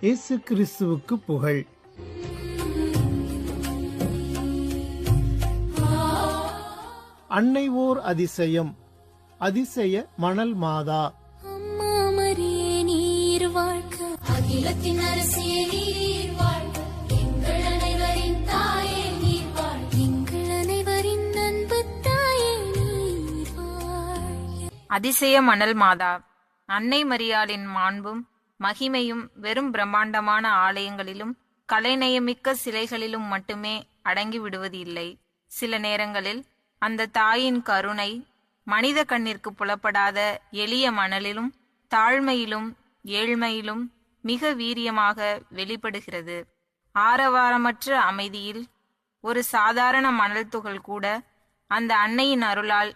இயேசு கிறிஸ்துவுக்கு புகழ். அன்னை ஓர் அதிசயம். அதிசய மணல் மாதா. அம்மா மரியே நீர் வாழ்க. அகிலத்தின் அரசியே நீர் வாழ்க. எங்கள் அனைவரின் தாயே நீர் வாழ்க. எங்கள் அனைவரின் அன்பு தாயே நீர் வாழ்க. அதிசய மணல் மாதா. அன்னை மரியாளின் மாண்பும் மகிமையும் வெறும் பிரம்மாண்டமான ஆலயங்களிலும் கலைநயமிக்க சிலைகளிலும் மட்டுமே அடங்கி விடுவது இல்லை சில நேரங்களில் அந்த தாயின் கருணை மனித கண்ணிற்கு புலப்படாத எளிய மணலிலும் தாழ்மையிலும் ஏழ்மையிலும் மிக வீரியமாக வெளிப்படுகிறது. ஆரவாரமற்ற அமைதியில் ஒரு சாதாரண மணல் துகள் கூட அந்த அன்னையின் அருளால்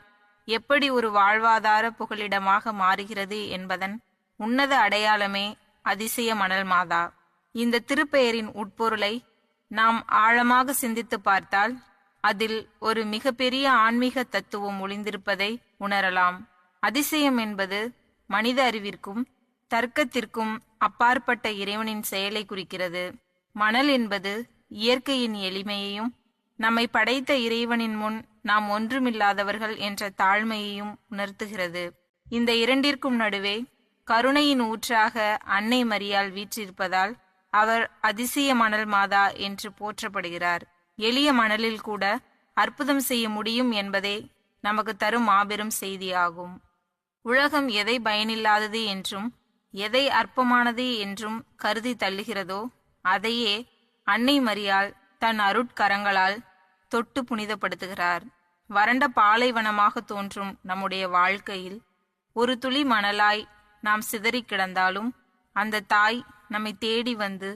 எப்படி ஒரு வாழ்வாதார புகலிடமாக மாறுகிறது என்பதன் உன்னத அடையாளமே அதிசய மணல் மாதா. இந்த திருப்பெயரின் உட்பொருளை நாம் ஆழமாக சிந்தித்து பார்த்தால் அதில் ஒரு மிகப்பெரிய ஆன்மீக தத்துவம் ஒளிந்திருப்பதை உணரலாம். அதிசயம் என்பது மனித அறிவிற்கும் தர்க்கத்திற்கும் அப்பாற்பட்ட இறைவனின் செயலை குறிக்கிறது. மணல் என்பது இயற்கையின் எளிமையையும் நம்மை படைத்த இறைவனின் முன் நாம் ஒன்றுமில்லாதவர்கள் என்ற தாழ்மையையும் உணர்த்துகிறது. இந்த இரண்டிற்கும் நடுவே கருணையின் ஊற்றாக அன்னை மரியால் வீற்றிருப்பதால் அவர் அதிசய மணல் மாதா என்று போற்றப்படுகிறார். எளிய மணலில் கூட அற்புதம் செய்ய முடியும் என்பதே நமக்கு தரும் மாபெரும் செய்தியாகும். உலகம் எதை பயனில்லாதது என்றும் எதை அற்பமானது என்றும் கருதி தள்ளுகிறதோ அதையே அன்னை மரியால் தன் அருட்கரங்களால் தொட்டு புனிதப்படுத்துகிறார். வறண்ட பாலைவனமாக தோன்றும் நம்முடைய வாழ்க்கையில் ஒரு துளி மணலாய் நாம் சிதறி கிடந்தாலும் அந்த தாய் நம்மை தேடி வந்து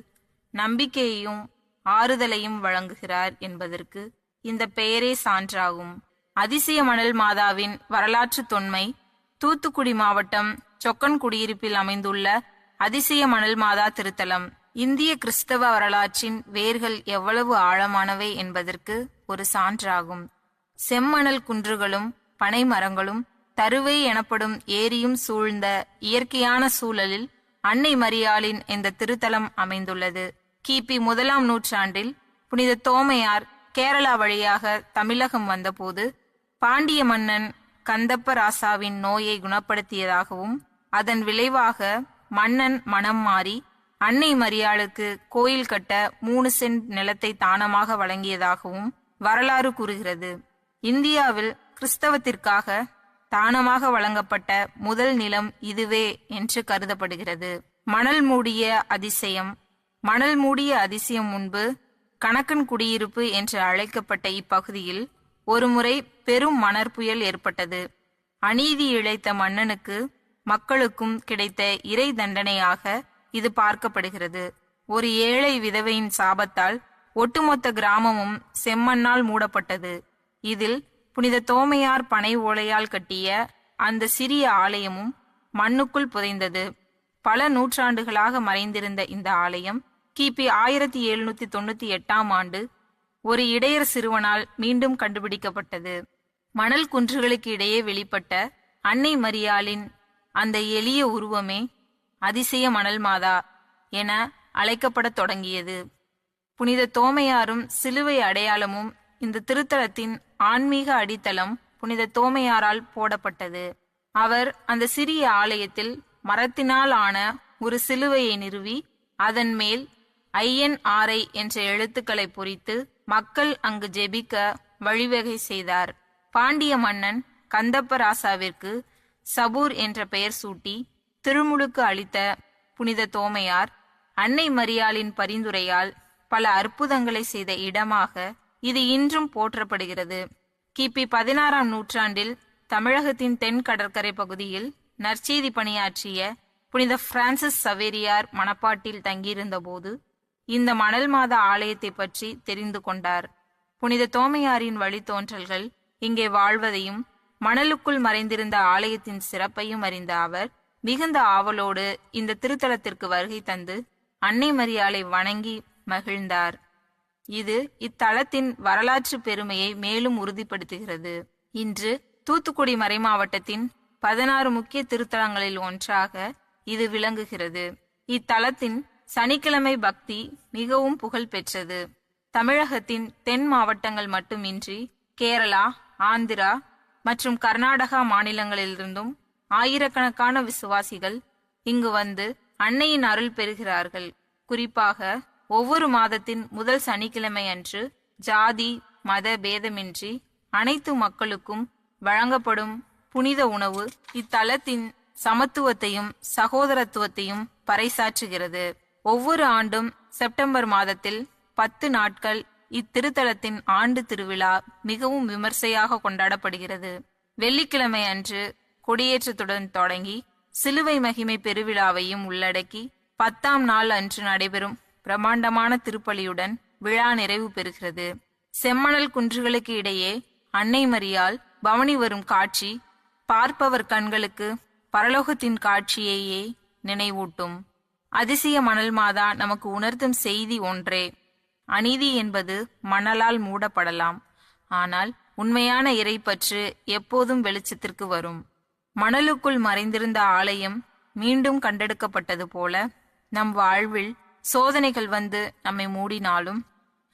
நம்பிக்கையையும் ஆறுதலையும் வழங்குகிறார் என்பதற்கு இந்த பெயரே சான்றாகும். அதிசய மணல் மாதாவின் வரலாற்று தொன்மை தூத்துக்குடி மாவட்டம் சொக்கன் குடியிருப்பில் அமைந்துள்ள அதிசய மணல் மாதா திருத்தலம். இந்திய கிறிஸ்தவ வரலாற்றின் வேர்கள் எவ்வளவு ஆழமானவை என்பதற்கு ஒரு சான்றாகும். செம்மணல் குன்றுகளும் பனை மரங்களும் தருவை எனப்படும் ஏரியும் சூழ்ந்த இயற்கையான சூழலில் அன்னை மரியாளின் இந்த திருத்தலம் அமைந்துள்ளது. கிபி முதலாம் நூற்றாண்டில் புனித தோமையார் கேரளா வழியாக தமிழகம் வந்தபோது பாண்டிய மன்னன் கந்தப்பராசாவின் நோயை குணப்படுத்தியதாகவும் அதன் விளைவாக மன்னன் மனம் மாறி அன்னை மரியாளுக்கு கோயில் கட்ட மூணு சென்ட் நிலத்தை தானமாக வழங்கியதாகவும் வரலாறு கூறுகிறது. இந்தியாவில் கிறிஸ்தவத்திற்காக தானமாக வழங்கப்பட்ட முதல் நிலம் இதுவே என்று கருதப்படுகிறது. மணல் மூடிய அதிசயம். மணல் மூடிய அதிசயம் முன்பு கணக்கன் குடியிருப்பு என்று அழைக்கப்பட்ட இப்பகுதியில் ஒருமுறை பெரும் மணற்புயல் ஏற்பட்டது. அநீதி இழைத்த மன்னனுக்கு மக்களுக்கும் கிடைத்த இறை தண்டனையாக இது பார்க்கப்படுகிறது. ஒரு ஏழை விதவையின் சாபத்தால் ஒட்டுமொத்த கிராமமும் செம்மண்ணால் மூடப்பட்டது. இதில் புனித தோமையார் பனை ஓலையால் கட்டிய அந்த சிறிய ஆலயமும் மண்ணுக்குள் புதைந்தது. பல நூற்றாண்டுகளாக மறைந்திருந்த இந்த ஆலயம் கிபி ஆயிரத்தி எழுநூத்தி தொண்ணூத்தி எட்டாம் ஆண்டு ஒரு இடையர் சிறுவனால் மீண்டும் கண்டுபிடிக்கப்பட்டது. மணல் குன்றுகளுக்கு இடையே வெளிப்பட்ட அன்னை மரியாளின் அந்த எளிய உருவமே அதிசய மணல் மாதா என அழைக்கப்படத் தொடங்கியது. புனித தோமையாரும் சிலுவை அடையாளமும் இந்த திருத்தலத்தின் ஆன்மீக அடித்தளம் புனித தோமையாரால் போடப்பட்டது. அவர் அந்த சிறிய ஆலயத்தில் மரத்தினால் ஆன ஒரு சிலுவையை நிறுவி அதன் மேல் ஐஎன்ஆர்ஐ என்ற எழுத்துக்களை பொறித்து மக்கள் அங்கு ஜெபிக்க வழிவகை செய்தார். பாண்டிய மன்னன் கந்தப்பராசாவிற்கு சபூர் என்ற பெயர் சூட்டி திருமுழுக்கு அளித்த புனித தோமையார் அன்னை மரியாளின் பரிந்துரையால் பல அற்புதங்களை செய்த இடமாக இது இன்றும் போற்றப்படுகிறது. கிபி பதினாறாம் நூற்றாண்டில் தமிழகத்தின் தென் கடற்கரை பகுதியில் நற்செய்தி பணியாற்றிய புனித பிரான்சிஸ் சவேரியார் மணப்பாட்டில் தங்கியிருந்தபோது இந்த மணல் மாத ஆலயத்தை பற்றி தெரிந்து கொண்டார். புனித தோமையாரின் வழித்தோன்றல்கள் இங்கே வாழ்வதையும் மணலுக்குள் மறைந்திருந்த ஆலயத்தின் சிறப்பையும் அறிந்த அவர் மிகுந்த ஆவலோடு இந்த திருத்தலத்திற்கு வருகை தந்து அன்னை மரியாளை வணங்கி மகிழ்ந்தார். இது இத்தலத்தின் வரலாற்று பெருமையை மேலும் உறுதிப்படுத்துகிறது. இன்று தூத்துக்குடி மறைமாவட்டத்தின் பதினாறு முக்கிய திருத்தலங்களில் ஒன்றாக இது விளங்குகிறது. இத்தலத்தின் சனிக்கிழமை பக்தி மிகவும் புகழ் பெற்றது. தமிழகத்தின் தென் மாவட்டங்கள் மட்டுமின்றி கேரளா ஆந்திரா மற்றும் கர்நாடகா மாநிலங்களிலிருந்தும் ஆயிரக்கணக்கான விசுவாசிகள் இங்கு வந்து அன்னையின் அருள் பெறுகிறார்கள். குறிப்பாக ஒவ்வொரு மாதத்தின் முதல் சனிக்கிழமை அன்று ஜாதி மத பேதமின்றி அனைத்து மக்களுக்கும் வழங்கப்படும் புனித உணவு இத்தலத்தின் சமத்துவத்தையும் சகோதரத்துவத்தையும் பறைசாற்றுகிறது. ஒவ்வொரு ஆண்டும் செப்டம்பர் மாதத்தில் பத்து நாட்கள் இத்திருத்தலத்தின் ஆண்டு திருவிழா மிகவும் விமர்சையாக கொண்டாடப்படுகிறது. வெள்ளிக்கிழமை அன்று கொடியேற்றத்துடன் தொடங்கி சிலுவை மகிமை பெருவிழாவையும் உள்ளடக்கி பத்தாம் நாள் அன்று நடைபெறும் பிரம்மாண்டமான திருப்பலியுடன் விழா நிறைவு பெறுகிறது. செம்மணல் குன்றுகளுக்கு இடையே அன்னை மரியால் பவனி வரும் காட்சி பார்ப்பவர் கண்களுக்கு பரலோகத்தின் காட்சியையே நினைவூட்டும். அதிசய மணல் மாதா நமக்கு உணர்த்தும் செய்தி ஒன்றே. அநீதி என்பது மணலால் மூடப்படலாம். ஆனால் உண்மையான இறைப்பற்று எப்போதும் வெளிச்சத்திற்கு வரும். மணலுக்குள் மறைந்திருந்த ஆலயம் மீண்டும் கண்டெடுக்கப்பட்டது போல நம் வாழ்வில் சோதனைகள் வந்து நம்மை மூடினாலும்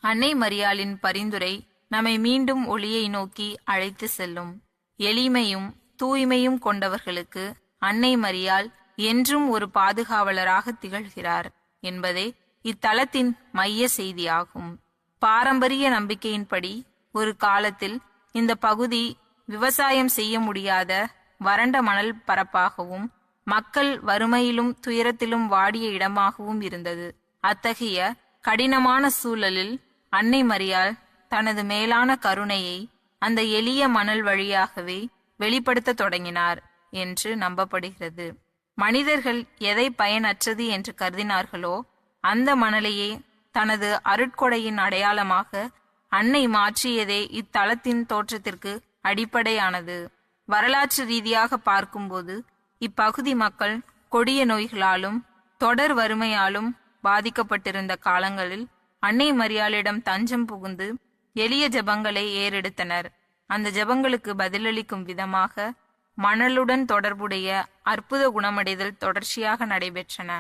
அன்னை மரியாளின் பரிந்துரை நம்மை மீண்டும் ஒளியை நோக்கி அழைத்து செல்லும். எளிமையும் தூய்மையும் கொண்டவர்களுக்கு அன்னை மரியாள் என்றும் ஒரு பாதுகாவலராக திகழ்கிறார் என்பதே இத்தலத்தின் மைய செய்தியாகும். பாரம்பரிய நம்பிக்கையின்படி ஒரு காலத்தில் இந்த பகுதி விவசாயம் செய்ய முடியாத வறண்ட மணல் பரப்பாகவும் மக்கள் வறுமையிலும் துயரத்திலும் வாடிய இடமாகவும் இருந்தது. அத்தகைய கடினமான சூழலில் அன்னை மரியாள் தனது மேலான கருணையை அந்த எளிய மணல் வழியாகவே வெளிப்படுத்த தொடங்கினார் என்று நம்பப்படுகிறது. மனிதர்கள் எதை பயனற்றது என்று கருதினார்களோ அந்த மணலையே தனது அருட்கொடையின் அடையாளமாக அன்னை மாற்றியதே இத்தலத்தின் தோற்றத்திற்கு அடிப்படையானது. வரலாற்று ரீதியாக பார்க்கும்போது இப்பகுதி மக்கள் கொடிய நோய்களாலும் தொடர் வறுமையாலும் பாதிக்கப்பட்டிருந்த காலங்களில் அன்னை மரியாளிடம் தஞ்சம் புகுந்து எளிய ஜெபங்களை ஏறெடுத்தனர். அந்த ஜெபங்களுக்கு பதிலளிக்கும் விதமாக மணலுடன் தொடர்புடைய அற்புத குணமடைதல் தொடர்ச்சியாக நடைபெற்றன.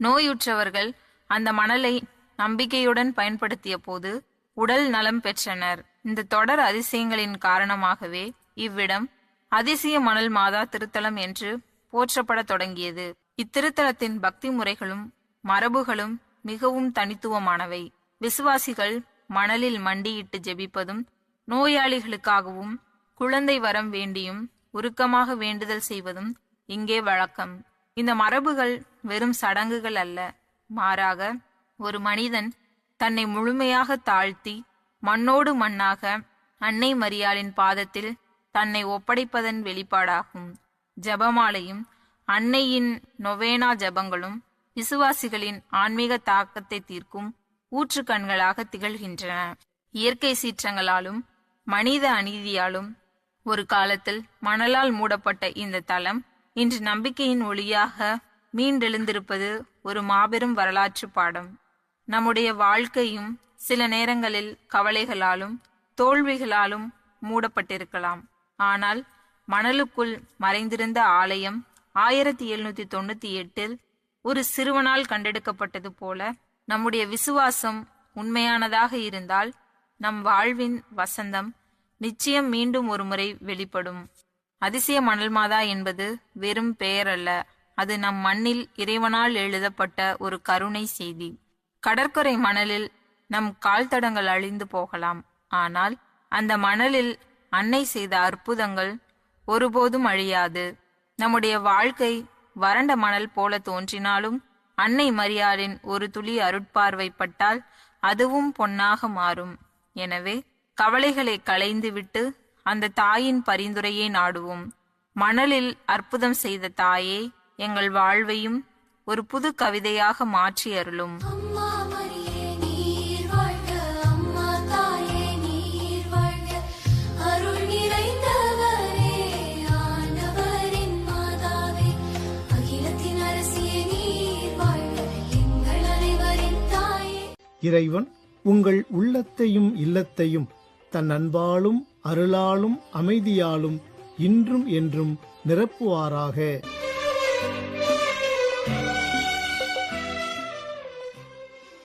நோயுற்றவர்கள் அந்த மணலை நம்பிக்கையுடன் பயன்படுத்திய போது உடல் நலம் பெற்றனர். இந்த தொடர் அதிசயங்களின் காரணமாகவே இவ்விடம் அதிசய மணல் மாதா திருத்தலம் என்று போற்றப்படத் தொடங்கியது. இத்திருத்தலத்தின் பக்தி முறைகளும் மரபுகளும் மிகவும் தனித்துவமானவை. விசுவாசிகள் மணலில் மண்டியிட்டு ஜெபிப்பதும் நோயாளிகளுக்காகவும் குழந்தை வரம் வேண்டியும் உருக்கமாக வேண்டுதல் செய்வதும் இங்கே வழக்கம். இந்த மரபுகள் வெறும் சடங்குகள் அல்ல. மாறாக ஒரு மனிதன் தன்னை முழுமையாக தாழ்த்தி மண்ணோடு மண்ணாக அன்னை மரியாளின் பாதத்தில் தன்னை ஒப்படைப்பதன் வெளிப்பாடாகும். ஜெபமாலையும் அன்னையின் நொவேனா ஜெபங்களும் விசுவாசிகளின் ஆன்மீக தாக்கத்தை தீர்க்கும் ஊற்று கண்களாக திகழ்கின்றன. இயற்கை சீற்றங்களாலும் மனித அநீதியாலும் ஒரு காலத்தில் மணலால் மூடப்பட்ட இந்த தலம் இன்று நம்பிக்கையின் ஒளியாக மீண்டெழுந்திருப்பது ஒரு மாபெரும் வரலாற்று பாடம். நம்முடைய வாழ்க்கையும் சில நேரங்களில் கவலைகளாலும் தோல்விகளாலும் மூடப்பட்டிருக்கலாம். ஆனால் மணலுக்குள் மறைந்திருந்த ஆலயம் ஆயிரத்தி எழுநூத்தி தொண்ணூத்தி எட்டில் ஒரு சிறுவனால் கண்டெடுக்கப்பட்டது போல நம்முடைய விசுவாசம் உண்மையானதாக இருந்தால் நம் வாழ்வின் வசந்தம் நிச்சயம் மீண்டும் ஒருமுறை வெளிப்படும். அதிசய மணல் மாதா என்பது வெறும் பெயர் அல்ல அது நம் மண்ணில் இறைவனால் எழுதப்பட்ட ஒரு கருணை செய்தி. கடற்கரை மணலில் நம் கால் தடங்கள் அழிந்து போகலாம் ஆனால் அந்த மணலில் அன்னை செய்த அற்புதங்கள் ஒருபோதும் அழியாது. நம்முடைய வாழ்க்கை வறண்ட மணல் போல தோன்றினாலும் அன்னை மரியாளின் ஒரு துளி அருட்பார்வைப்பட்டால் அதுவும் பொன்னாக மாறும். எனவே கவலைகளை களைந்துவிட்டு அந்த தாயின் பரிந்துரையை நாடுவோம். மணலில் அற்புதம் செய்த தாயே எங்கள் வாழ்வையும் ஒரு புது கவிதையாக மாற்றி அருளும் இறைவன் உங்கள் உள்ளத்தையும் இல்லத்தையும் தன் அன்பாலும் அருளாலும் அமைதியாலும் இன்றும் என்றும் நிரப்புவாராக.